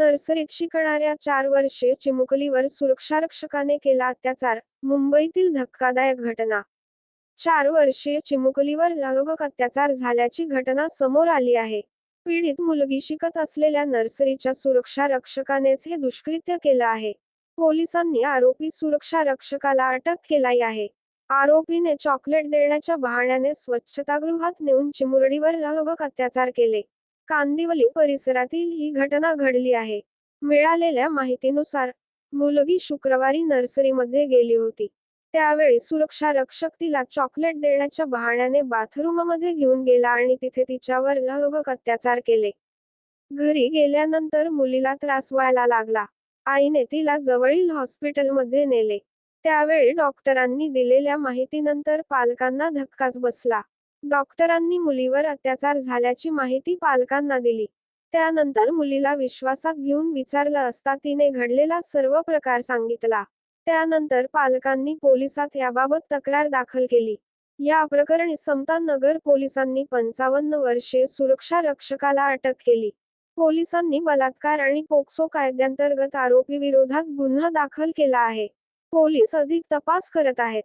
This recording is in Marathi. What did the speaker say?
नर्सरीत शिकणाऱ्या चार वर्षे चिमुकलीवर सुरक्षारक्षकाने केला अत्याचार मुंबईतील धक्कादायक घटना. चार वर्षीय चिमुकलीवर लैंगिक अत्याचार झाल्याची घटना समोर आली आहे. पीडित मुलगी शिकत असलेल्या नर्सरीच्या सुरक्षा रक्षकानेच हे दुष्कृत्य केलं आहे. पोलिसांनी आरोपी सुरक्षा रक्षकाला अटक केलाय आहे. आरोपीने चॉकलेट देण्याच्या बहाण्याने स्वच्छतागृहात नेऊन चिमुरडीवर लैंगिक अत्याचार केले. कांदिवली परिसरातील ही घटना घडली आहे. मिळालेल्या माहितीनुसार मुलगी शुक्रवारी नर्सरीमध्ये गेली होती. त्यावेळी सुरक्षा रक्षक तिला चॉकलेट देण्याच्या बहाण्याने बाथरूममध्ये घेऊन गेला आणि तिथे तिच्यावर लैंगिक अत्याचार केले. घरी गेल्यानंतर मुलीला त्रास व्हायला लागला. आईने तिला जवळील हॉस्पिटलमध्ये नेले. त्यावेळी डॉक्टरांनी दिलेल्या माहितीनंतर पालकांना धक्काच बसला. डॉक्टरांनी मुलीवर अत्याचार झाल्याची माहिती पालकांना दिली. त्यानंतर मुलीला विश्वासात घेऊन विचारलं असता तिने घडलेला सर्व प्रकार सांगितला. त्यानंतर पालकांनी पोलिसात याबाबत तक्रार दाखल केली. या प्रकरणी समता नगर पोलिसांनी पंचावन्न वर्षीय सुरक्षा रक्षकाला अटक केली. पोलिसांनी बलात्कार आणि पोक्सो कायद्यांतर्गत आरोपी विरोधात गुन्हा दाखल केला आहे. पोलीस अधिक तपास करत आहेत.